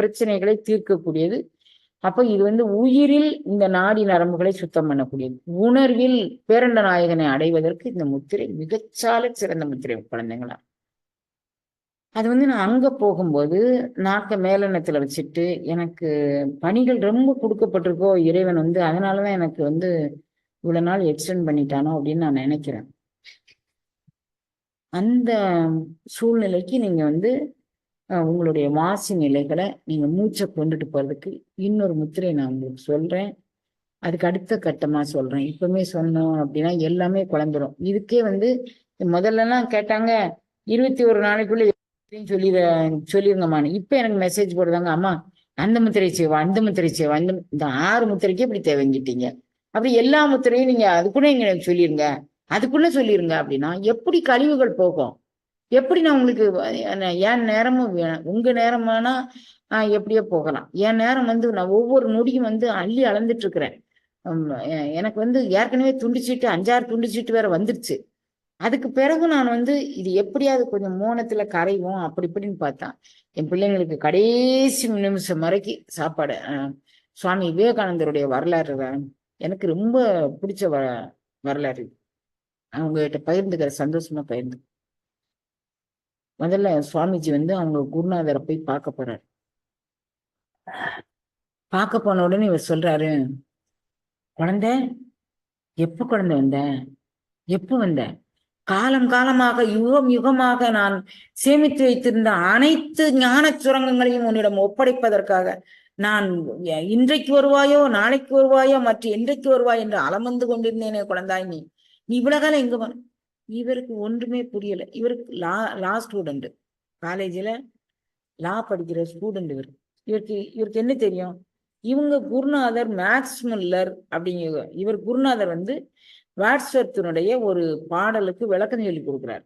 பிரச்சனைகளை தீர்க்கக்கூடியது. அப்ப இது வந்து உயிரில் இந்த நாடி நரம்புகளை சுத்தம் பண்ணக்கூடியது. உணர்வில் பேரண்ட நாயகனை அடைவதற்கு இந்த முத்திரை மிகச்சால சிறந்த முத்திரை குழந்தைங்களா. அது வந்து நான் அங்க போகும்போது நாக்க மேலெண்ணத்துல வச்சுட்டு எனக்கு பணிகள் ரொம்ப கொடுக்கப்பட்டிருக்கோ இறைவன் வந்து அதனாலதான் எனக்கு வந்து இவ்வளவு நாள் எக்ஸ்டெண்ட் பண்ணிட்டானோ அப்படின்னு நான் நினைக்கிறேன். அந்த சூழ்நிலைக்கு நீங்க வந்து உங்களுடைய வாசி நிலைகளை நீங்கள் மூச்சை கொண்டுட்டு போகிறதுக்கு இன்னொரு முத்திரையை நான் உங்களுக்கு சொல்கிறேன் அதுக்கு அடுத்த கட்டமாக சொல்கிறேன் இப்பவுமே சொன்னோம் அப்படின்னா எல்லாமே குழம்பிடும் இதுக்கே வந்து முதல்லலாம் கேட்டாங்க இருபத்தி ஒரு நாளைக்குள்ளே எப்படின்னு சொல்லி சொல்லிருங்கம்மான்னு. இப்போ எனக்கு மெசேஜ் போடுறாங்க அம்மா அந்த முத்திரை செய்வா அந்த முத்திரை செய்வா அந்த இந்த ஆறு முத்திரைக்கு இப்படி தேவைங்கிட்டீங்க. அப்படி எல்லா முத்திரையும் நீங்கள் அதுக்குள்ளே எங்களுக்கு எனக்கு சொல்லிருங்க அதுக்குள்ளே சொல்லிருங்க அப்படின்னா எப்படி கழிவுகள் போகும்? எப்படி நான் உங்களுக்கு என் நேரமும் வேணும் உங்க நேரமானா ஆஹ் எப்படியோ போகலாம். என் நேரம் வந்து நான் ஒவ்வொரு நொடியும் வந்து அள்ளி அளந்துட்டு இருக்கிறேன் எனக்கு வந்து ஏற்கனவே துண்டிச்சிட்டு அஞ்சாறு துண்டிச்சிட்டு வேற வந்துருச்சு. அதுக்கு பிறகு நான் வந்து இது எப்படியாவது கொஞ்சம் மோனத்துல கரைவோம் அப்படி இப்படின்னு பார்த்தேன். என் பிள்ளைங்களுக்கு கடைசி நிமிஷம் வரைக்கும் சாப்பாடு சுவாமி விவேகானந்தருடைய வரலாறு தான் எனக்கு ரொம்ப பிடிச்ச வ வரலாறு அவங்ககிட்ட அவங்க பகிர்ந்துக்கிற சந்தோஷமா பகிர்ந்து முதல்ல சுவாமிஜி வந்து அவங்க குருநாதரை போய் பார்க்க போறாரு. பார்க்க போன உடனே இவர் சொல்றாரு குழந்தை எப்ப குழந்தை வந்த? எப்ப வந்த? காலம் காலமாக யுகம் யுகமாக நான் சேமித்து வைத்திருந்த அனைத்து ஞான சுரங்கங்களையும் உன்னிடம் ஒப்படைப்பதற்காக நான் இன்றைக்கு வருவாயோ நாளைக்கு வருவாயோ மற்ற என்றைக்கு வருவாய் என்று அலமந்து கொண்டிருந்தேனே குழந்தாய் நீ. நீ இவ்வளவு காலம் எங்க வரும் இவருக்கு ஒன்றுமே புரியல. இவருக்கு லா லா ஸ்டூடெண்ட் காலேஜில் லா படிக்கிற ஸ்டூடெண்ட் இவர். இவருக்கு இவருக்கு என்ன தெரியும்? இவங்க குருநாதர் மேக்ஸ் முல்லர் அப்படிங்கிற இவர் குருநாதர் வந்து வாட்ஸ்வர்த்தினுடைய ஒரு பாடலுக்கு விளக்கம் சொல்லி கொடுக்குறார்.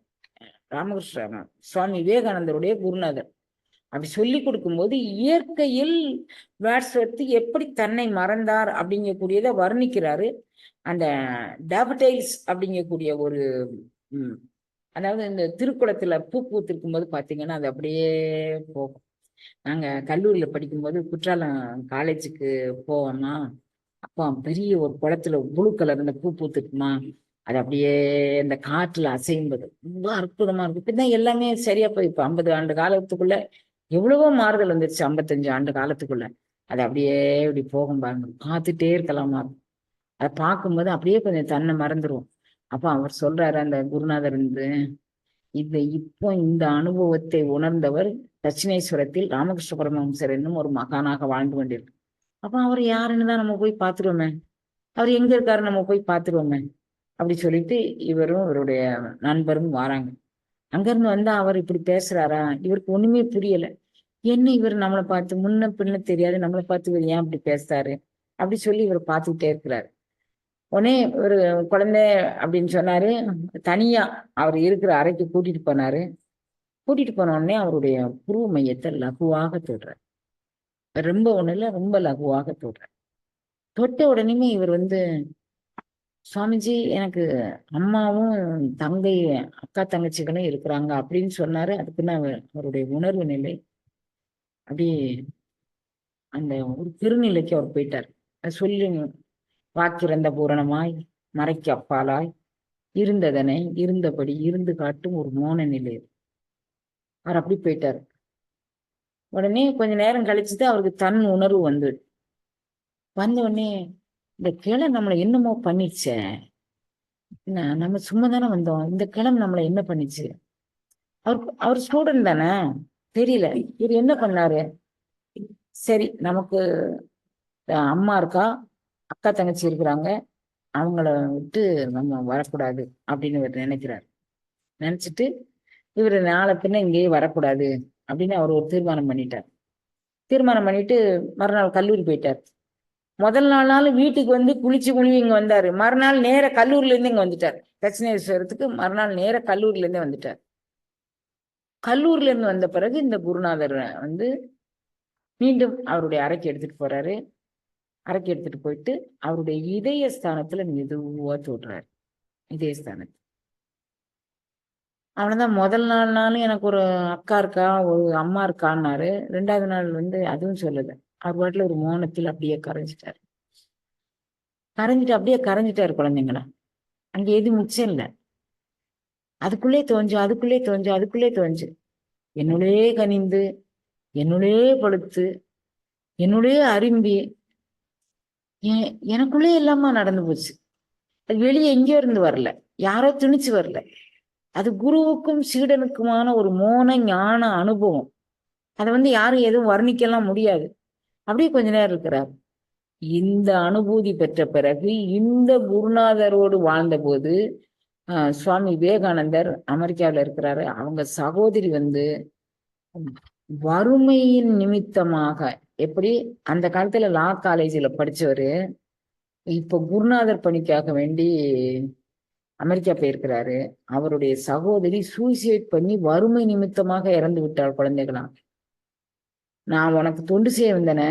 ராமகிருஷ்ண சுவாமி விவேகானந்தருடைய குருநாதர். அப்படி சொல்லி கொடுக்கும்போது இயற்கையில் வாட்ஸ்வர்த்து எப்படி தன்னை மறந்தார் அப்படிங்கக்கூடியதை வர்ணிக்கிறாரு. அந்த டேபடைல்ஸ் அப்படிங்கக்கூடிய ஒரு அதாவது இந்த திருக்குளத்துல பூ பூத்திருக்கும் போது பாத்தீங்கன்னா அது அப்படியே போகும். நாங்க கல்லூரியில படிக்கும்போது குற்றாலம் காலேஜுக்கு போவோமா அப்போ பெரிய ஒரு குளத்துல ப்ளூ கலர் இந்த பூ பூத்துக்குமா அது அப்படியே இந்த காற்றுல அசையும்போது ரொம்ப அற்புதமா இருக்கும். இப்பதான் எல்லாமே சரியா போய் இப்ப ஐம்பது ஆண்டு காலத்துக்குள்ள எவ்வளவோ மாறுதல் வந்துருச்சு ஐம்பத்தஞ்சு ஆண்டு காலத்துக்குள்ள. அது அப்படியே இப்படி போகும் பாருங்க. பார்த்துட்டே இருக்கலாமா அதை பார்க்கும்போது அப்படியே கொஞ்சம் தன்னை மறந்துருவோம். அப்ப அவர் சொல்றாரு அந்த குருநாதர் வந்து இந்த இப்போ இந்த அனுபவத்தை உணர்ந்தவர் தட்சிணேஸ்வரத்தில் ராமகிருஷ்ண பரமஹம்சர் என்னும் ஒரு மகானாக வாழ்ந்து கொண்டிருக்கு. அப்ப அவர் யாருன்னு தான் நம்ம போய் பார்த்துருவோமே. அவர் எங்க இருக்காரு நம்ம போய் பார்த்துருவோமே. அப்படி சொல்லிட்டு இவரும் இவருடைய நண்பரும் வராங்க. அங்கிருந்து வந்தா அவர் இப்படி பேசுறாரா? இவருக்கு ஒண்ணுமே புரியல. என்ன இவர் நம்மளை பார்த்து முன்ன பின்ன தெரியாது நம்மளை பார்த்து இவர் ஏன் இப்படி பேசுறாரு? அப்படி சொல்லி இவர் பார்த்துக்கிட்டே இருக்கிறாரு. உடனே ஒரு குழந்தை அப்படின்னு சொன்னாரு. தனியா அவர் இருக்கிற அறைக்கு கூட்டிட்டு போனாரு. கூட்டிட்டு போன உடனே அவருடைய புருவ மையத்தை லகுவாக தொடுறார். ரொம்ப ஒண்ணுல ரொம்ப லகுவாக தொடுறார். தொட்ட உடனேமே இவர் வந்து சுவாமிஜி எனக்கு அம்மாவும் தங்கை அக்கா தங்கச்சிகளும் இருக்கிறாங்க அப்படின்னு சொன்னாரு. அதுக்குன்னு அவர் அவருடைய உணர்வு நிலை அப்படியே அந்த ஒரு திருநிலைக்கு அவர் போயிட்டார். சொல்லி வாக்கிறந்த பூரணமாய் மறைக்கு அப்பாலாய் இருந்ததனை இருந்தபடி இருந்து காட்டும் ஒரு மோன நிலை அவர் அப்படி போயிட்டார். உடனே கொஞ்ச நேரம் கழிச்சுட்டு அவருக்கு தன் உணர்வு வந்து வந்த உடனே இந்த கிளை நம்மளை என்னமோ பண்ணிச்சே. என்ன நம்ம சும்மா தானே வந்தோம் இந்த கிளம்பு நம்மளை என்ன பண்ணிச்சு? அவர் அவர் ஸ்டூடெண்ட் தானே? தெரியல. இவர் என்ன பண்ணாரு? சரி நமக்கு அம்மா இருக்கா? அக்கா தங்கச்சி இருக்கிறாங்க. அவங்கள விட்டு நம்ம வரக்கூடாது அப்படின்னு இவர் நினைக்கிறார். நினைச்சிட்டு இவர் நாளை பின்ன இங்கேயே வரக்கூடாது அப்படின்னு அவர் ஒரு தீர்மானம் பண்ணிட்டார். தீர்மானம் பண்ணிட்டு மறுநாள் கல்லூரி போயிட்டார். முதல் நாள் நாள் வீட்டுக்கு வந்து குளிச்சு குழுவி இங்க வந்தாரு. மறுநாள் நேர கல்லூரில இருந்து இங்க வந்துட்டார். தட்சிணேஸ்வரத்துக்கு மறுநாள் நேர கல்லூரில இருந்தே வந்துட்டார். கல்லூரில இருந்து வந்த பிறகு இந்த குருநாதர் வந்து மீண்டும் அவருடைய அறைக்கு எடுத்துட்டு போறாரு. அரைக்கி எடுத்துட்டு போயிட்டு அவருடைய இதய ஸ்தானத்துல மெதுவா தொடுறாரு இதய ஸ்தானத்துல. அவ்வளவுதான் முதல் நாள் நாளும் எனக்கு ஒரு அக்கா இருக்கா ஒரு அம்மா இருக்கான்னாரு. ரெண்டாவது நாள் வந்து அதுவும் சொல்லுது அவர் பாட்டுல ஒரு மோனத்தில் அப்படியே கரைஞ்சிட்டாரு. கரைஞ்சிட்டு அப்படியே கரைஞ்சிட்டாரு குழந்தைங்களா. அங்க எது மிச்சம் இல்லை. அதுக்குள்ளே தோஞ்சு அதுக்குள்ளே தோஞ்சு அதுக்குள்ளே தோஞ்சு என்னுள்ளே கனிந்து என்னுள்ளே படுத்து என்னுள்ளே அரும்பி எ- எனக்குள்ளே எல்லாமா நடந்து போச்சு. அது வெளியே எங்கேயோ இருந்து வரல. யாரோ திணிச்சு வரல. அது குருவுக்கும் சீடனுக்குமான ஒரு மோன ஞான அனுபவம். அதை வந்து யாரும் எதுவும் வர்ணிக்கலாம் முடியாது. அப்படியே கொஞ்ச நேரம் இருக்கிறார். இந்த அனுபூதி பெற்ற பிறகு இந்த குருநாதரோடு வாழ்ந்தபோது ஆஹ், சுவாமி விவேகானந்தர் அமெரிக்காவில் இருக்கிறாரு. அவங்க சகோதரி வந்து வறுமையின் நிமித்தமாக எப்படி அந்த காலத்துல லா காலேஜில் படிச்சவரு இப்போ குருநாதர் பணிக்காக வேண்டி அமெரிக்கா போயிருக்கிறாரு. அவருடைய சகோதரி சூசைட் பண்ணி வறுமை நிமித்தமாக இறந்து விட்டாள் குழந்தைகளாம். நான் உனக்கு தொண்டு செய்ய வந்தேனே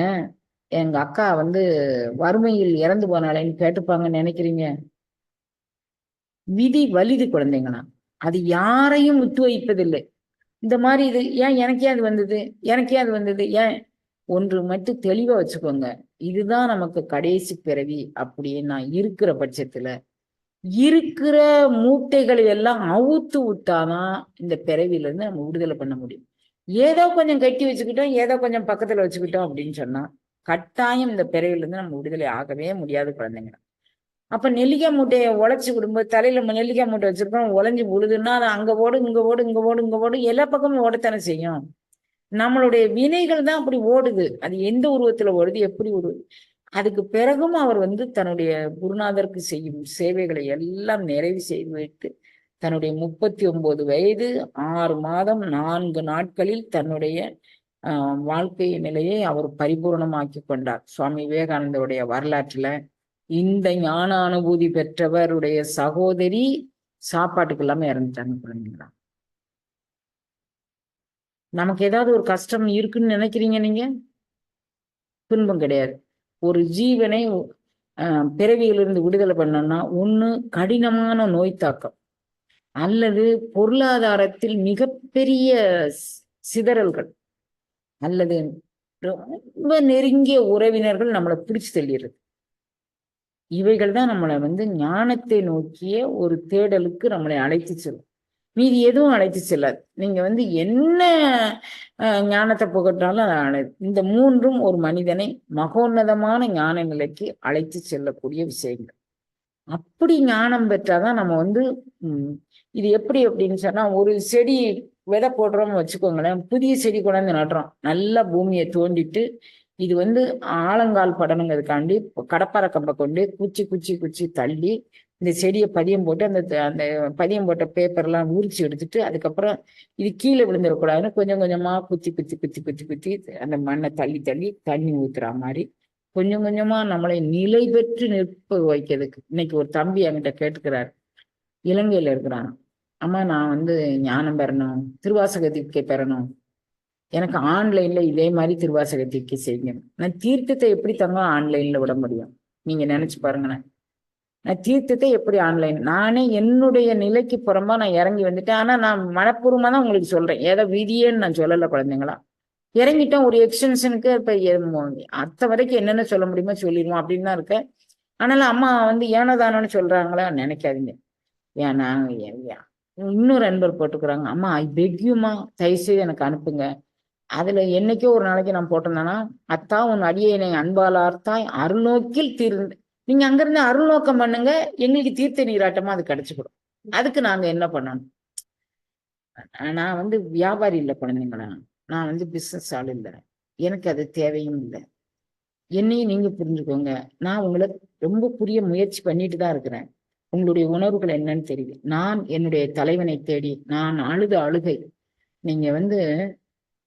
எங்க அக்கா வந்து வறுமையில் இறந்து போனாலேன்னு கேட்டுப்பாங்கன்னு நினைக்கிறீங்க? விதி வலிது குழந்தைங்களாம். அது யாரையும் விட்டு வைப்பதில்லை இந்த மாதிரி இது ஏன் எனக்கே அது வந்தது? எனக்கே அது வந்தது? ஏன் ஒன்று மட்டும் தெளிவா வச்சுக்கோங்க. இதுதான் நமக்கு கடைசி பிறவி அப்படின்னு நான் இருக்கிற பட்சத்துல இருக்கிற மூட்டைகளை எல்லாம் அவுத்து விட்டாதான் இந்த பிறவில இருந்து நம்ம விடுதலை பண்ண முடியும். ஏதோ கொஞ்சம் கட்டி வச்சுக்கிட்டோம் ஏதோ கொஞ்சம் பக்கத்துல வச்சுக்கிட்டோம் அப்படின்னு சொன்னா கட்டாயம் இந்த பிறவில இருந்து நம்ம விடுதலை ஆகவே முடியாது குழந்தைங்க. அப்ப நெல்லிக்காய் மூட்டையை உழைச்சி விடும்போது தலையில நம்ம நெல்லிக்காய் மூட்டை வச்சிருக்கோம் உழைஞ்சி விழுதுன்னா அது அங்க ஓடு இங்க ஓடு இங்க ஓடு இங்க ஓடு எல்லா பக்கமும் ஓடத்தானே செய்யும். நம்மளுடைய வினைகள் தான் அப்படி ஓடுது. அது எந்த உருவத்துல ஓடுது எப்படி ஓடுது? அதுக்கு பிறகும் அவர் வந்து தன்னுடைய குருநாதருக்கு செய்யும் சேவைகளை எல்லாம் நிறைவு செய்து வைத்து தன்னுடைய முப்பத்தி ஒன்பது வயது ஆறு மாதம் நான்கு நாட்களில் தன்னுடைய வாழ்க்கை நிலையை அவர் பரிபூர்ணமாக்கி கொண்டார். சுவாமி விவேகானந்தருடைய வரலாற்றுல இந்த ஞான அனுபூதி பெற்றவருடைய சகோதரி சாப்பாட்டுக்கு இல்லாம இறந்துட்டாங்க குழந்தைங்களா நமக்கு ஏதாவது ஒரு கஷ்டம் இருக்குன்னு நினைக்கிறீங்க நீங்க? துன்பம் கிடையாது. ஒரு ஜீவனை ஆஹ், பிறவியிலிருந்து விடுதலை பண்ணோம்னா ஒண்ணு கடினமான நோய் தாக்கம். அல்லது பொருளாதாரத்தில் மிகப்பெரிய சி- சிதறல்கள். அல்லது ரொம்ப நெருங்கிய உறவினர்கள் நம்மளை பிடிச்சு தள்ளிடுறது. இவைகள் தான் நம்மளை வந்து ஞானத்தை நோக்கிய ஒரு தேடலுக்கு நம்மளை அழைத்து செல்லும். மீதி எதுவும் அழைத்து செல்லாது. நீங்க வந்து என்ன அஹ், ஞானத்தை புகட்டாலும் அதை அழை- இந்த மூன்றும் ஒரு மனிதனை மகோன்னதமான ஞான நிலைக்கு அழைத்து செல்லக்கூடிய விஷயங்கள். அப்படி ஞானம் பெற்றாதான் நம்ம வந்து இது எப்படி அப்படின்னு சொன்னா ஒரு செடி விதை போடுறோம்னு வச்சுக்கோங்களேன் புதிய செடி கொண்டாந்து நடுறோம். நல்லா பூமியை தோண்டிட்டு இது வந்து ஆழங்கால் படணுங்கிறதுக்காண்டி கடப்பாறை கம்பை கொண்டு குச்சி குச்சி குச்சி தள்ளி இந்த செடியை பதியம் போட்டு அந்த த- அந்த பதியம் போட்ட பேப்பர்லாம் உரிச்சு எடுத்துட்டு அதுக்கப்புறம் இது கீழே விழுந்துடக்கூடாதுன்னு கொஞ்சம் கொஞ்சமா குத்தி குத்தி குத்தி குத்தி குத்தி அந்த மண்ணை தள்ளி தள்ளி தண்ணி ஊத்துற மாதிரி கொஞ்சம் கொஞ்சமாக நம்மளை நிலை பெற்று நிற்ப வைக்கிறதுக்கு. இன்னைக்கு ஒரு தம்பி என்கிட்ட கேட்டுக்கிறார். இலங்கையில் இருக்கிறான். அம்மா நான் வந்து ஞானம் பெறணும் திருவாசக பெறணும். எனக்கு ஆன்லைன்ல இதே மாதிரி திருவாசக செய்யணும் செய்யுங்க. நான் தீர்த்தத்தை எப்படி தங்க ஆன்லைன்ல விட முடியும்? நீங்க நினைச்சு பாருங்களேன். நான் தீர்த்தத்தை எப்படி ஆன்லைன்? நானே என்னுடைய நிலைக்கு புறம்பா நான் இறங்கி வந்துட்டேன். ஆனா நான் மனப்பூர்வமா தான் உங்களுக்கு சொல்றேன். ஏதோ விதியேன்னு நான் சொல்லலை குழந்தைங்களா? இறங்கிட்டோம் ஒரு எக்ஸ்டென்ஷனுக்கு இப்ப அத்த வரைக்கும் என்னென்ன சொல்ல முடியுமோ சொல்லிடுவோம் அப்படின்னு தான் இருக்கேன். ஆனாலும் அம்மா வந்து ஏனோதானோன்னு சொல்றாங்களா? நினைக்காதீங்க. ஏன்னா இன்னொரு அன்பர் போட்டுக்கிறாங்க. அம்மா ஐ பெக்யூமா தயவுசெய்து எனக்கு அனுப்புங்க. அதுல என்னைக்கோ ஒரு நாளைக்கு நான் போட்டிருந்தேன்னா அத்தா உன் அடியை என்னை அன்பாலார்த்தாய் அருநோக்கில் தீர்ந்து நீங்க அங்கிருந்து அருள் நோக்கம் பண்ணுங்க எங்களுக்கு தீர்த்த நீராட்டமா அது கிடைச்சுக்கிடும். அதுக்கு நாங்க என்ன பண்ணணும்? நான் வந்து வியாபாரி இல்லை குழந்தைங்களா. நான் வந்து பிசினஸ் ஆள் இல்லை. எனக்கு அது தேவையும் இல்லை. என்னையும் நீங்க புரிஞ்சுக்கோங்க. நான் உங்களை ரொம்ப புரிய முயற்சி பண்ணிட்டு தான் இருக்கிறேன். உங்களுடைய உணர்வுகள் என்னன்னு தெரியுது. நான் என்னுடைய தலைவனை தேடி நான் அழுத அழுகை. நீங்க வந்து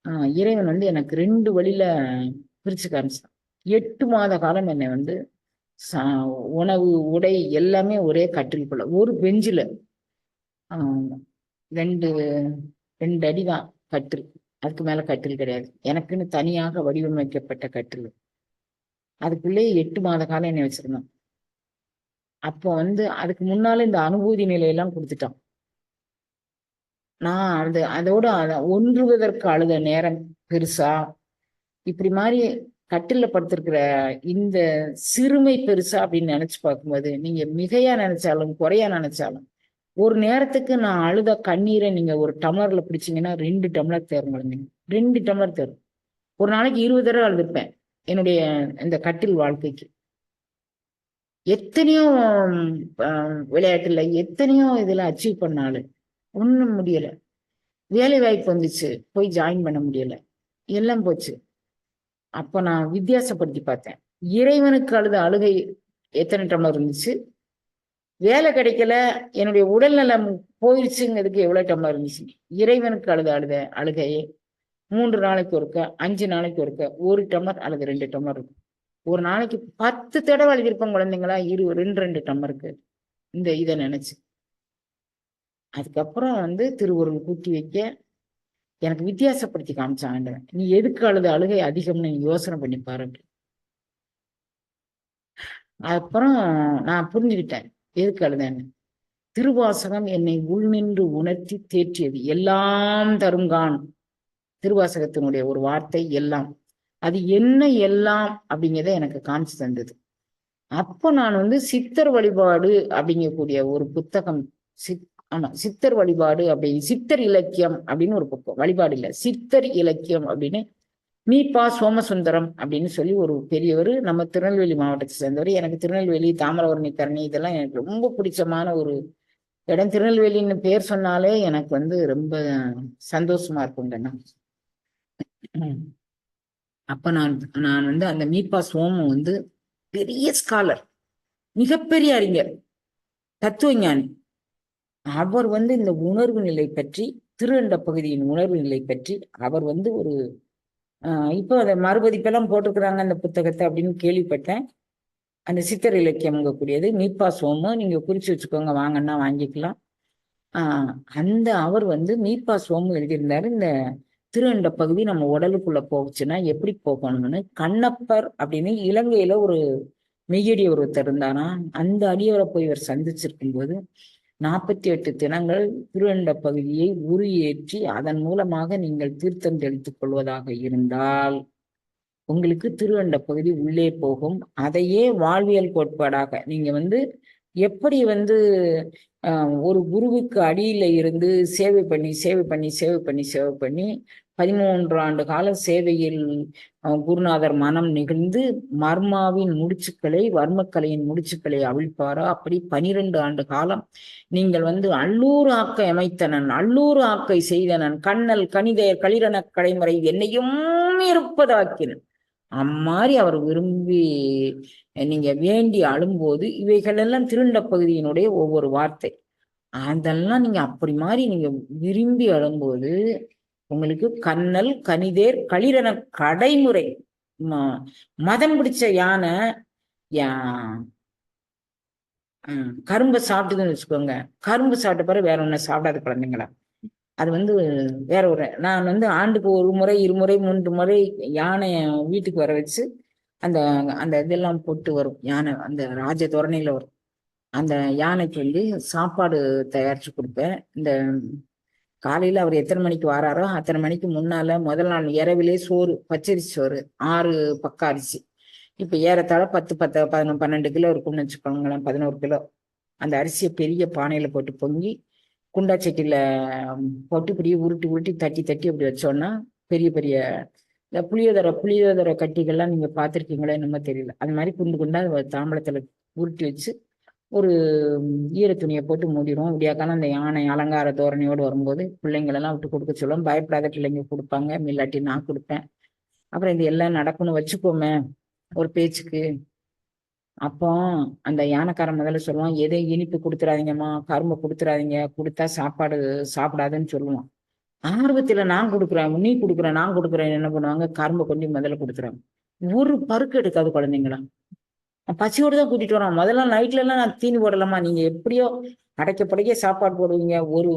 ஆஹ், இறைவன் வந்து எனக்கு ரெண்டு வழியில பிரிச்சு காமிச்சான். எட்டு மாத காலம் என்னை வந்து சா- உணவு உடை எல்லாமே ஒரே கட்டிலுக்குள்ள ஒரு பெஞ்சில ஆஹ், ரெண்டு ரெண்டு அடிதான் கட்டில். அதுக்கு மேல கட்டில் கிடையாது. எனக்குன்னு தனியாக வடிவமைக்கப்பட்ட கட்டில். அதுக்குள்ளே எட்டு மாத காலம் என்னை வச்சிருந்தான். அப்போ வந்து அதுக்கு முன்னால இந்த அனுபூதி நிலையெல்லாம் கொடுத்துட்டான். நான் அது அதோட அத ஒன்றுவதற்கு அழுத நேரம் பெருசா இப்படி மாதிரி கட்டில படுத்திருக்கிற இந்த சிறுமை பெருசா அப்படின்னு நினைச்சு பார்க்கும்போது நீங்க மிகையா நினைச்சாலும் குறையா நினைச்சாலும் ஒரு நேரத்துக்கு நான் அழுத கண்ணீரை நீங்க ஒரு டம்ளர்ல பிடிச்சீங்கன்னா ரெண்டு டம்ளர் தேரும் குழந்தைங்க. ரெண்டு டம்ளர் தேரும். ஒரு நாளைக்கு இருபது தடவை அழுதுப்பேன் என்னுடைய இந்த கட்டில் வாழ்க்கைக்கு. எத்தனையோ விளையாட்டுல எத்தனையோ இதுல அச்சீவ் பண்ணாலும் ஒன்றும் முடியல. வேலை வாய்ப்பு வந்துச்சு போய் ஜாயின் பண்ண முடியல. எல்லாம் போச்சு. அப்ப நான் வித்தியாசப்படுத்தி பார்த்தேன். இறைவனுக்கு அழுத அழுகை எத்தனை டம்ளர் இருந்துச்சு? வேலை கிடைக்கல என்னுடைய உடல்நலம் போயிடுச்சுங்கிறதுக்கு எவ்வளவு டம்ளர் இருந்துச்சு? இறைவனுக்கு அழுத அழுத அழுகையே மூன்று நாளைக்கு ஒருக்க அஞ்சு நாளைக்கு ஒருக்க ஒரு டம்ளர் அல்லது ரெண்டு டம்ளர் இருக்கும். ஒரு நாளைக்கு பத்து தடவை அழுதிருப்போம் குழந்தைங்களா? இரு ரெண்டு ரெண்டு டம்ளருக்கு. இந்த இதை நினைச்சு. அதுக்கப்புறம் வந்து திருவுருள் கூட்டி வைக்க எனக்கு வித்தியாசப்படுத்தி காமிச்சான் ஆண்டவன். நீ எதுக்கு அழுது? அழுகை அதிகம்னு நீ யோசனை பண்ணி பாரு. அப்புறம் நான் புரிஞ்சுக்கிட்டேன். எதுக்கு அழுதேன்னு? திருவாசகம் என்னை உள்நின்று உணர்த்தி தேற்றியது. எல்லாம் தருங்கான் திருவாசகத்தினுடைய ஒரு வார்த்தை எல்லாம். அது என்ன எல்லாம் அப்படிங்கிறத எனக்கு காமிச்சு தந்தது. அப்போ நான் வந்து சித்தர் வழிபாடு அப்படிங்கக்கூடிய ஒரு புத்தகம் சித் ஆமா சித்தர் வழிபாடு அப்படின்னு சித்தர் இலக்கியம் அப்படின்னு ஒரு புக்கம் வழிபாடு இல்ல. சித்தர் இலக்கியம் அப்படின்னு மீபா சோமசுந்தரம் அப்படின்னு சொல்லி ஒரு பெரியவர் நம்ம திருநெல்வேலி மாவட்டத்தை சேர்ந்தவர். எனக்கு திருநெல்வேலி தாமிரவரணி தரணி இதெல்லாம் எனக்கு ரொம்ப பிடிச்சமான ஒரு இடம். திருநெல்வேலின்னு பேர் சொன்னாலே எனக்கு வந்து ரொம்ப சந்தோஷமா இருக்குங்கண்ணா அப்ப நான் நான் வந்து அந்த மீபா சோமம் வந்து பெரிய ஸ்காலர் மிகப்பெரிய அறிஞர் தத்துவஞானி. அவர் வந்து இந்த உணர்வு நிலை பற்றி திருவண்ட பகுதியின் உணர்வு நிலை பற்றி அவர் வந்து ஒரு ஆஹ் இப்போ அதை மறுபதிப்பெல்லாம் போட்டிருக்கிறாங்க அந்த புத்தகத்தை அப்படின்னு கேள்விப்பட்டேன். அந்த சித்தர் இலக்கியம் கூடியது மீப்பா சோமு நீங்க குறிச்சு வச்சுக்கோங்க வாங்கன்னா வாங்கிக்கலாம். ஆஹ் அந்த அவர் வந்து மீப்பா சோமு எழுதியிருந்தாரு. இந்த திருவண்ட பகுதி நம்ம உடலுக்குள்ள போச்சுன்னா எப்படி போகணும்னு? கண்ணப்பர் அப்படின்னு இலங்கையில ஒரு மெய்யடி ஒருத்தர் இருந்தானா அந்த அடியவரை போய் இவர் சந்திச்சிருக்கும் போது நாற்பத்தி எட்டு தினங்கள் திருவண்ட பகுதியை உருயேற்றி அதன் மூலமாக நீங்கள் தீர்த்தம் தெளித்துக் கொள்வதாக இருந்தால் உங்களுக்கு திருவண்ட பகுதி உள்ளே போகும். அதையே வாழ்வியல் கோட்பாடாக நீங்க வந்து எப்படி வந்து ஒரு குருவுக்கு அடியில இருந்து சேவை பண்ணி சேவை பண்ணி சேவை பண்ணி சேவை பண்ணி பதிமூன்று ஆண்டு கால சேவையில் குருநாதர் மனம் நிகழ்ந்து மர்மாவின் முடிச்சுக்களை வர்மக்கலையின் முடிச்சுக்களை அவிழ்ப்பாரா? அப்படி பனிரெண்டு ஆண்டு காலம் நீங்கள் வந்து அல்லூர் ஆக்கை அமைத்தனன் அல்லூர் ஆக்கை செய்தனன் கண்ணல் கணிதர் களிரணக் கடைமுறை என்னையும் இருப்பதாக்கினன். அம்மாதிரி அவர் விரும்பி நீங்க வேண்டி அழும்போது இவைகளெல்லாம் திருண்ட பகுதியினுடைய ஒவ்வொரு வார்த்தை. அதெல்லாம் நீங்க அப்படி மாதிரி நீங்க விரும்பி அழும்போது உங்களுக்கு கண்ணல் கனிதேர் களிரன கடைமுறை ம- மதம் பிடிச்ச யானை யா- ஹம், சாப்பிட்டுதுன்னு வச்சுக்கோங்க. கரும்பு சாப்பிட்ட பிறகு வேற ஒண்ணு சாப்பிடாத குழந்தைங்களா? அது வந்து வேற ஒரு நான் வந்து ஆண்டுக்கு ஒரு முறை இருமுறை மூன்று முறை யானையை வீட்டுக்கு வர வச்சு அந்த அந்த இதெல்லாம் போட்டு வரும். யானை அந்த ராஜ தோரணையில வரும். அந்த யானைக்கு வந்து சாப்பாடு தயாரிச்சு கொடுப்பேன். இந்த காலையில அவர் எத்தனை மணிக்கு வராரோ அத்தனை மணிக்கு முன்னால முதல் நாள் இரவிலே சோறு பச்சரிசி சோறு ஆறு பக்கா அரிசி. இப்ப ஏறத்தாழ பத்து பத்து பதினொன்று பன்னெண்டு கிலோ இருக்கும்னு வச்சுக்கோங்களேன் பதினோரு கிலோ. அந்த அரிசியை பெரிய பானையில போட்டு பொங்கி குண்டா சட்டியில் போட்டு இப்படியே உருட்டி உருட்டி தட்டி தட்டி அப்படி வச்சோன்னா பெரிய பெரிய இந்த புளியோதரை புளியோதரை கட்டிகள்லாம் நீங்கள் பார்த்துருக்கீங்களோ என்னமோ தெரியல. அது மாதிரி குண்டு குண்டா அதை உருட்டி வச்சு ஒரு ஈர துணியை போட்டு மூடிடுவோம். இப்படியாக்கான அந்த யானை அலங்கார தோரணையோடு வரும்போது பிள்ளைங்களெல்லாம் விட்டு கொடுக்க சொல்லுவோம். பயப்படாத பிள்ளைங்க கொடுப்பாங்க. இல்லாட்டி நான் கொடுப்பேன். அப்புறம் இது எல்லாம் நடக்கும்னு வச்சுக்கோமே ஒரு பேச்சுக்கு. அப்போ அந்த யானைக்கார முதல்ல சொல்லுவான் எதை இனிப்பு கொடுத்துறாதீங்கம்மா கரும்பு கொடுத்துறாதீங்க கொடுத்தா சாப்பாடு சாப்பிடாதுன்னு சொல்லுவான். ஆர்வத்துல நான் கொடுக்குறேன் நீ கொடுக்குற நான் கொடுக்குறேன் என்ன பண்ணுவாங்க? கரும்பை கொண்டு முதல்ல கொடுத்துறாங்க ஒரு பருக்கு எடுக்காது குழந்தைங்களா? பசியோடு தான் கூட்டிட்டு வரோம் முதல்ல நைட்ல எல்லாம் நான் தீனி போடலாமா நீங்க எப்படியோ அடைக்க படைக்க சாப்பாடு போடுவீங்க. ஒரு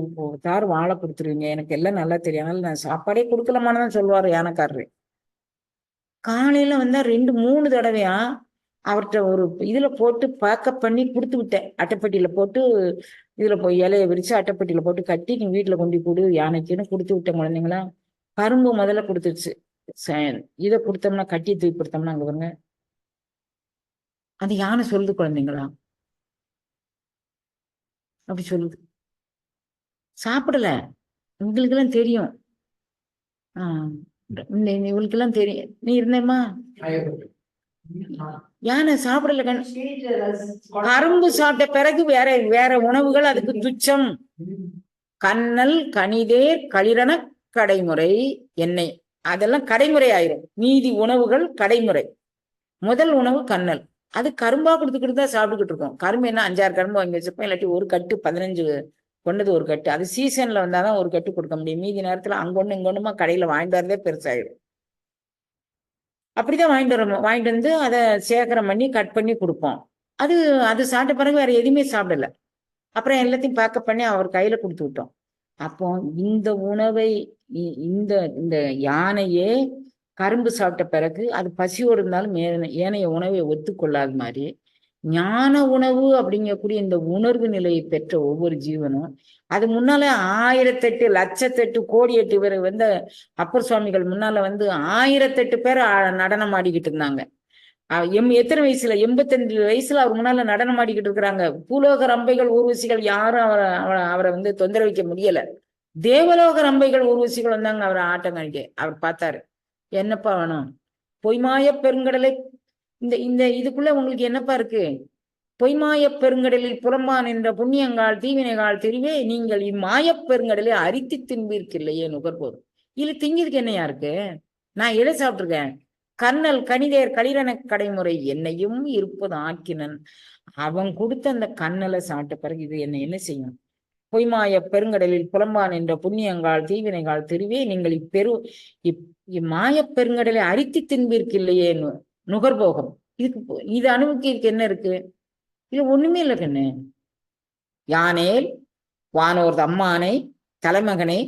தார் வாழை கொடுத்துருவீங்க. எனக்கு எல்லாம் நல்லா தெரியும். அதனால நான் சாப்பாடே கொடுக்கலாமான்னு தான் சொல்லுவாரு யானைக்காரரு. காலையில வந்தா ரெண்டு மூணு தடவையா அவர்கிட்ட ஒரு இதுல போட்டு பேக்கப் பண்ணி கொடுத்து விட்டேன். அட்டைப்பட்டியில போட்டு இதுல போய் இலைய விரிச்சு அட்டைப்பட்டியில போட்டு கட்டி நீ வீட்டுல கொண்டு கொடு யானைக்குன்னு கொடுத்து விட்ட குழந்தைங்களா. கரும்பு முதல்ல கொடுத்துருச்சு. இதை கொடுத்தோம்னா கட்டி தூக்கி கொடுத்தோம்னா அங்க வருங்க அது யானை சொல்லுது குழந்தைங்களா? அப்படி சொல்லுது. சாப்பிடல. உங்களுக்கு எல்லாம் தெரியும். ஆஹ் இந்த இவளுக்கு எல்லாம் தெரியும். நீ இருந்தேம்மா. யானை சாப்பிடல கண். கரும்பு சாப்பிட்ட பிறகு வேற வேற உணவுகள் அதுக்கு துச்சம். கண்ணல் கனிதேர் களிரண கடைமுறை எண்ணெய் அதெல்லாம் கடைமுறை ஆயிரும். மீதி உணவுகள் கடைமுறை. முதல் உணவு கண்ணல். அது கரும்பா கொடுத்துக்கிட்டு தான் சாப்பிட்டுக்கிட்டு இருக்கோம். கரும்பு என்ன அஞ்சாறு கரும்பு வாங்கி வச்சிருப்போம். இல்லாட்டி ஒரு கட்டு பதினஞ்சு கொண்டது ஒரு கட்டு. அது சீசன்ல வந்தாதான் ஒரு கட்டு கொடுக்க முடியும். மீதி நேரத்துல அங்கொன்னு இங்கொன்னுமா கடையில வாங்கிட்டு வரதே பெருசாயிடும் அப்படிதான் வாங்கிட்டு வரோம் வாங்கிட்டு வந்து அதை சேகரம் பண்ணி கட் பண்ணி கொடுப்போம். அது அது சாப்பிட்ட பிறகு வேற எதுவுமே சாப்பிடல. அப்புறம் எல்லாத்தையும் பேக்கப் பண்ணி அவர் கையில கொடுத்து விட்டோம். அப்போ இந்த உணவை இ- இந்த இந்த யானையே கரும்பு சாப்பிட்ட பிறகு அது பசியோடு இருந்தாலும் ஏனைய உணவை ஒத்துக்கொள்ளாத மாதிரி ஞான உணவு அப்படிங்கக்கூடிய இந்த உணர்வு நிலையை பெற்ற ஒவ்வொரு ஜீவனும் அது முன்னால ஆயிரத்தெட்டு லட்சத்தெட்டு கோடி எட்டு பேர் வந்து அப்பர் சுவாமிகள் முன்னால வந்து ஆயிரத்தெட்டு பேர் நடனம் ஆடிக்கிட்டு இருந்தாங்க. எம் எத்தனை வயசுல? எண்பத்தஞ்சு வயசுல அவர் முன்னால நடனம் ஆடிக்கிட்டு இருக்கிறாங்க. பூலோக ரம்பைகள் ஊர்வசிகள் யாரும் அவரை அவரை அவரை வந்து தொந்தரவிக்க முடியல. தேவலோக ரம்பைகள் ஊர்வசிகள் வந்தாங்க. அவரை ஆட்டம் காணிக்க அவர் பார்த்தாரு. என்னப்பா வேணும்? பொய்மாய பெருங்கடலை இந்த இந்த இதுக்குள்ள உங்களுக்கு என்னப்பா இருக்கு? பொய்மாய பெருங்கடலில் புறம்பான் என்ற புண்ணியங்கால் தீவினைகால் தெரிவே நீங்கள் இம்மாயப் பெருங்கடலை அரித்து தின்பிருக்கில்லையே நுகர்வோர். இல்ல திங்கிறதுக்கு என்னையா இருக்கு? நான் எதை சாப்பிட்டுருக்கேன்? கண்ணல் கணிதேர் களிரன கடைமுறை என்னையும் இருப்பது ஆக்கினன். அவன் கொடுத்த அந்த கண்ணலை சாப்பிட்ட பிறகு இது என்ன என்ன செய்யும்? பொய்மாய பெருங்கடலில் புலம்பான் என்ற புண்ணியங்கால் தீவினைகால் தெரிவே நீங்கள் இப்பெரு இப் இம்மாயப் பெருங்கடலை அரித்து தின்பிருக்கில்லையே நுகர்போகம். இதுக்கு இது அனுபவிக்கிறதுக்கு என்ன இருக்கு? இது ஒண்ணுமே இல்லை கண்ணு யானேல் வானோர் அம்மானை தலைமகனை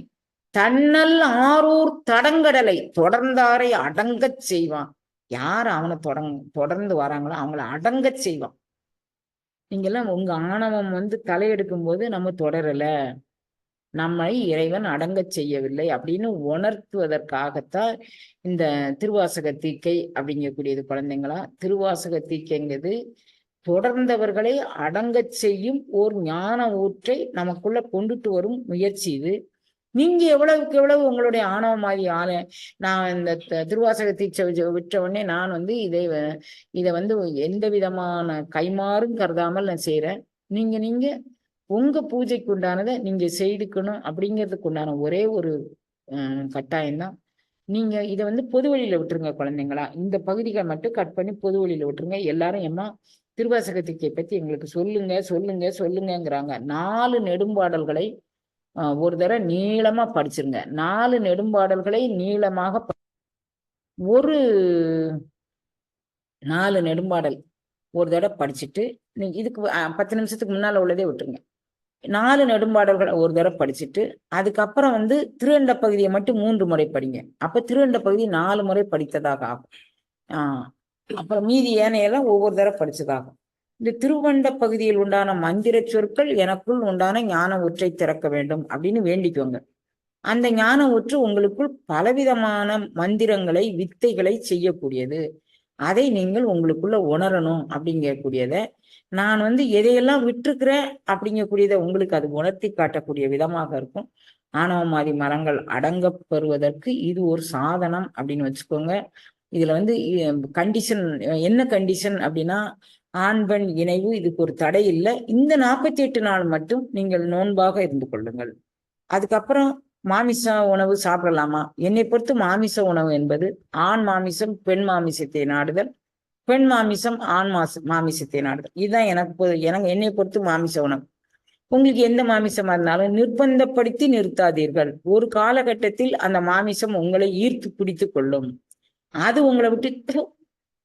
தன்னல் ஆரூர் தடங்கடலை தொடர்ந்தாரை அடங்கச் செய்வான். யார் அவனை தொடங் தொடர்ந்து வராங்களோ அவங்கள அடங்கச் செய்வான். நீங்கெல்லாம் உங்க ஆணவம் வந்து தலையெடுக்கும் போது நம்ம தொடரல. நம்மை இறைவன் அடங்கச் செய்யவில்லை அப்படின்னு உணர்த்துவதற்காகத்தான் இந்த திருவாசக தீக்கை அப்படிங்கக்கூடியது குழந்தைங்களா. திருவாசக தீக்கைங்கிறது தொடர்ந்தவர்களை அடங்கச் செய்யும் ஓர் ஞான ஊற்றை நமக்குள்ள கொண்டுட்டு வரும் முயற்சி இது. நீங்க எவ்வளவுக்கு எவ்வளவு உங்களுடைய ஆணவமாதி ஆள நான் இந்த த- திருவாசக தீட்சை விஜ- விட்ட உடனே நான் வந்து இதை வ- இதை வந்து எந்த விதமான கைமாறும் கருதாமல் நான் செய்யறேன் நீங்க நீங்க உங்க பூஜைக்கு உண்டானதை நீங்க செய்துக்கணும் அப்படிங்கிறதுக்கு உண்டான ஒரே ஒரு கட்டாயம் கட்டாயம்தான். நீங்க இதை வந்து பொது வழியில விட்டுருங்க குழந்தைங்களா. இந்த பகுதிகளை மட்டும் கட் பண்ணி பொது வழியில விட்டுருங்க. எல்லாரும் எம்மா திருவாசகத்திக்கை பத்தி எங்களுக்கு சொல்லுங்க சொல்லுங்க சொல்லுங்கங்கிறாங்க. நாலு நெடும்பாடல்களை ஒரு தடவை நீளமா படிச்சிருங்க. நாலு நெடும்பாடல்களை நீளமாக ப- ஒரு நாலு நெடும்பாடல் ஒரு தடவை படிச்சுட்டு இதுக்கு பத்து நிமிஷத்துக்கு முன்னால உள்ளதே விட்டுருங்க. நாலு நெடும்பாடல்களை ஒரு தடவை படிச்சுட்டு அதுக்கப்புறம் வந்து திருவண்ட பகுதியை மட்டும் மூன்று முறை படிங்க. அப்ப திருவண்ட பகுதி நாலு முறை படித்ததாக ஆகும். ஆஹ் அப்புறம் மீதி ஏனையெல்லாம் ஒவ்வொரு தடவை படிச்சதாகும். இந்த திருவண்ட பகுதியில் உண்டான மந்திர சொற்கள் எனக்குள் உண்டான ஞான ஊற்றை திறக்க வேண்டும் அப்படின்னு வேண்டிக்கோங்க. அந்த ஞான ஊற்று உங்களுக்குள் பலவிதமான மந்திரங்களை வித்தைகளை செய்யக்கூடியது. அதை நீங்கள் உங்களுக்குள்ள உணரணும் அப்படிங்கக்கூடியதை நான் வந்து எதையெல்லாம் விட்டுருக்கிறேன் அப்படிங்கக்கூடியதை உங்களுக்கு அது உணர்த்தி காட்டக்கூடிய விதமாக இருக்கும். ஆணவமாதி மரங்கள் அடங்க பெறுவதற்கு இது ஒரு சாதனம் அப்படின்னு வச்சுக்கோங்க. இதுல வந்து கண்டிஷன் என்ன கண்டிஷன் அப்படின்னா ஆண் பெண் இணைவு இதுக்கு ஒரு தடை இல்லை. இந்த நாற்பத்தி எட்டு நாள் மட்டும் நீங்கள் நோன்பாக இருந்து கொள்ளுங்கள். அதுக்கப்புறம் மாமிச உணவு சாப்பிடலாமா? என்னை பொறுத்து மாமிச உணவு என்பது ஆண் மாமிசம் பெண் மாமிசத்தை நாடுதல். பெண் மாமிசம் ஆண் மாச மாமிசத்தை நாடுதல். இதுதான் எனக்கு எனக்கு என்னை பொறுத்து மாமிச உணவு. உங்களுக்கு எந்த மாமிசமா இருந்தாலும் நிர்பந்தப்படுத்தி நிறுத்தாதீர்கள். ஒரு காலகட்டத்தில் அந்த மாமிசம் உங்களை ஈர்த்து பிடித்து கொள்ளும். அது உங்களை விட்டு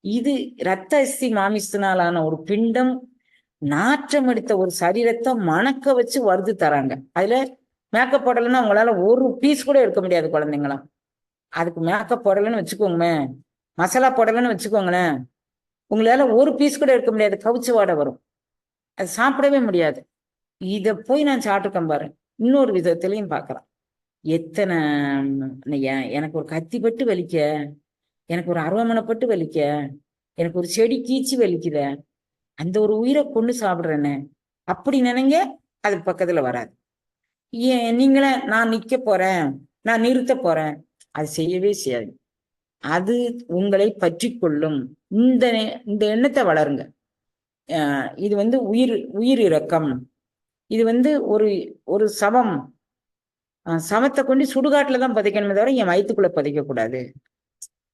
இது இரத்த அஸ்தி மாமிசத்தினாலான ஒரு பிண்டம் நாற்றம் எடுத்த ஒரு சரீரத்தை மணக்க வச்சு வருது தராங்க. அதுல மேக்கப் போடலைன்னா உங்களால ஒரு பீஸ் கூட எடுக்க முடியாது குழந்தைங்களாம். அதுக்கு மேக்கப் போடலைன்னு வச்சுக்கோங்க மசாலா போடலைன்னு வச்சுக்கோங்களேன். உங்களால ஒரு பீஸ் கூட எடுக்க முடியாது. கவுச்சு வாடை வரும். அது சாப்பிடவே முடியாது. இதை போய் நான் சாப்பிட்டுருக்கேன் பாரு. இன்னொரு விதத்திலையும் பார்க்குறான் எத்தனை எனக்கு ஒரு கத்தி பட்டு வலிக்க எனக்கு ஒரு அருவமனைப்பட்டு வலிக்க எனக்கு ஒரு செடி கீச்சி வலிக்குத அந்த ஒரு உயிரை கொண்டு சாப்பிட்றேன்னு அப்படி நினைங்க அது பக்கத்துல வராது. ஏன் நீங்களே நான் நிக்க போறேன் நான் நிறுத்த போறேன். அது செய்யவே செய்யாது. அது உங்களை பற்றி கொள்ளும் இந்த இந்த எண்ணத்தை வளருங்க. இது வந்து உயிர் உயிர் இறக்கம் இது வந்து ஒரு ஒரு சவம். சமத்தை கொண்டு சுடுகாட்டில் தான் பதிக்கணுமே தவிர என் வயிற்றுக்குள்ள பதிக்கக்கூடாது.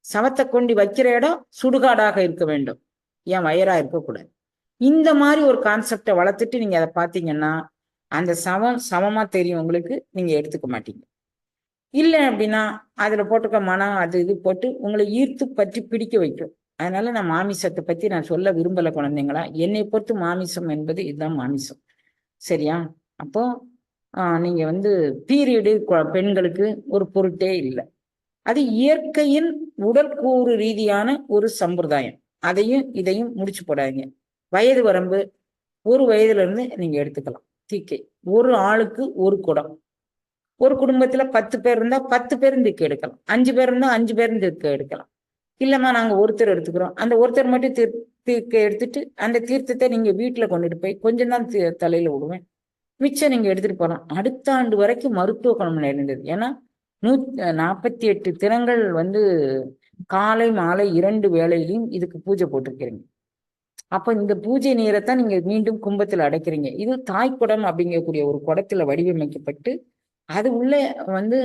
சமத்தை கொண்டு வைக்கிற இடம் சுடுகாடாக இருக்க வேண்டும். என் வயரா இருக்கக்கூடாது. இந்த மாதிரி ஒரு கான்செப்டை வளர்த்துட்டு நீங்க அதை பார்த்தீங்கன்னா அந்த சமம் சமமா தெரியும் உங்களுக்கு. நீங்க எடுத்துக்க மாட்டீங்க. இல்லை அப்படின்னா அதுல போட்டுக்க மனம் அது இது போட்டு உங்களை ஈர்த்து பற்றி பிடிக்க வைக்கும். அதனால நான் மாமிசத்தை பத்தி நான் சொல்ல விரும்பல குழந்தைங்களா? என்னை பொறுத்து மாமிசம் என்பது இதுதான் மாமிசம். சரியா? அப்போ ஆஹ் நீங்க வந்து பீரியடு பெண்களுக்கு ஒரு பொருட்டே இல்லை. அது இயற்கையின் உடற்கூறு ரீதியான ஒரு சம்பிரதாயம். அதையும் இதையும் முடிச்சு போடாதீங்க. வயது வரம்பு ஒரு வயதுல இருந்து நீங்க எடுத்துக்கலாம். தீக்கை. ஒரு ஆளுக்கு ஒரு குடம். ஒரு குடும்பத்துல பத்து பேர் இருந்தா பத்து பேரும் தீர்க்க எடுக்கலாம். அஞ்சு பேர் இருந்தா அஞ்சு பேரும் தீர்க்க எடுக்கலாம். இல்லம்மா நாங்க ஒருத்தர் எடுத்துக்கிறோம். அந்த ஒருத்தர் மட்டும் தீர் தீர்க்க எடுத்துட்டு அந்த தீர்த்தத்தை நீங்க வீட்டுல கொண்டுட்டு போய் கொஞ்சம் தான் தீ- தலையில விடுவேன். மிச்சம் நீங்க எடுத்துட்டு போகலாம் அடுத்த ஆண்டு வரைக்கும் மருத்துவ குணம் இருந்தது ஏன்னா நூ நாற்பத்தி எட்டு தினங்கள் வந்து காலை மாலை இரண்டு வேளையிலையும் இதுக்கு பூஜை போட்டிருக்கிறீங்க. அப்ப இந்த பூஜை நீரைத்தான் நீங்க மீண்டும் கும்பத்துல அடைக்கிறீங்க. இது தாய்க்குடம் அப்படிங்கக்கூடிய ஒரு குடத்துல வடிவமைக்கப்பட்டு அது உள்ள வந்து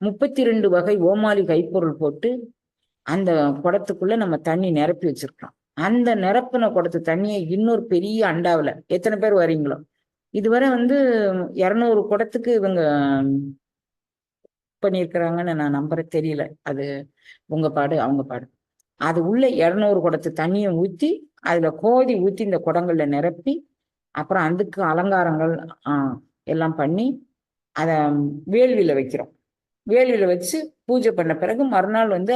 முப்பத்தி ரெண்டு வகை ஓமாளி கைப்பொருள் போட்டு அந்த குடத்துக்குள்ள நம்ம தண்ணி நிரப்பி வச்சிருக்கோம் அந்த நிரப்பின குடத்து தண்ணியை இன்னொரு பெரிய அண்டாவில் எத்தனை பேர் வரீங்களோ? இதுவரை வந்து இரநூறு குடத்துக்கு இவங்க பண்ணியிருக்கிறாங்கன்னு நான் நம்புறேன். தெரியல. அது உங்க பாடு அவங்க பாடு. அது உள்ள இரநூறு குடத்து தண்ணியை ஊற்றி அதில் கோதி ஊற்றி இந்த குடங்களில் நிரப்பி அப்புறம் அதுக்கு அலங்காரங்கள் எல்லாம் பண்ணி அதை வேள்வியில் வைக்கிறோம். வேள்வியில் வச்சு பூஜை பண்ண பிறகு மறுநாள் வந்து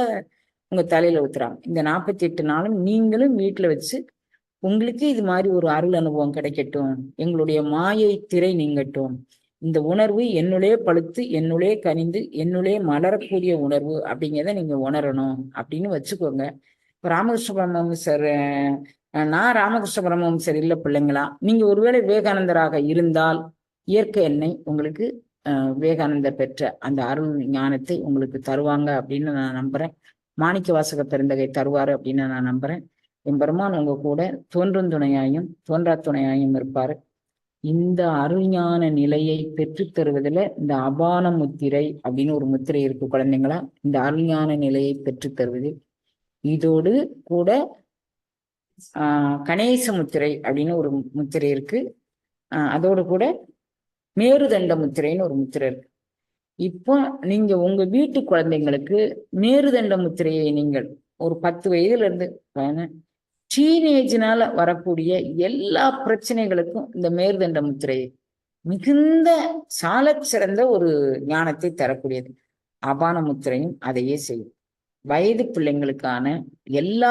உங்கள் தலையில் ஊற்றுறாங்க இந்த நாற்பத்தி எட்டு நாளும் நீங்களும் வீட்டில் வச்சு உங்களுக்கு இது மாதிரி ஒரு அருள் அனுபவம் கிடைக்கட்டும். எங்களுடைய மாயை திரை நீங்கட்டும். இந்த உணர்வு என்னுளே பழுத்து என்னுளே கனிந்து என்னுளே மலரக்கூடிய உணர்வு அப்படிங்கிறத நீங்கள் உணரணும் அப்படின்னு வச்சுக்கோங்க. இப்போ ராமகிருஷ்ண பரமஹம்சர் நான் ராமகிருஷ்ண பரமஹம்சர் இல்லை பிள்ளைங்களா? நீங்கள் ஒருவேளை விவேகானந்தராக இருந்தால் இயற்கை எண்ணெய் உங்களுக்கு விவேகானந்தர் பெற்ற அந்த அருள் ஞானத்தை உங்களுக்கு தருவாங்க அப்படின்னு நான் நம்புறேன். மாணிக்க வாசக பெருந்தகை தருவாரு அப்படின்னு நான் நம்புறேன். என் பெருமான் உங்க கூட தோன்றும் துணையாயும் தோன்றா துணையாயும் இருப்பாரு. இந்த அருஞான நிலையை பெற்றுத் தருவதில் இந்த அபான முத்திரை அப்படின்னு ஒரு முத்திரை இருக்கு குழந்தைங்களா இந்த அருஞான நிலையை பெற்றுத் தருவதில். இதோடு கூட ஆஹ் கணேச முத்திரை அப்படின்னு ஒரு முத்திரை இருக்கு. அதோடு கூட மேருதண்ட முத்திரைன்னு ஒரு முத்திரை இருக்கு. இப்போ நீங்க உங்க வீட்டு குழந்தைங்களுக்கு மேருதண்ட முத்திரையை நீங்கள் ஒரு பத்து வயதுல இருந்து டீனேஜ்னால வரக்கூடிய எல்லா பிரச்சனைகளுக்கும் இந்த மேருதண்ட முத்திரையை மிகுந்த சால சிறந்த ஒரு ஞானத்தை தரக்கூடியது. அபான முத்திரையும் அதையே செய்யும். வயது பிள்ளைங்களுக்கான எல்லா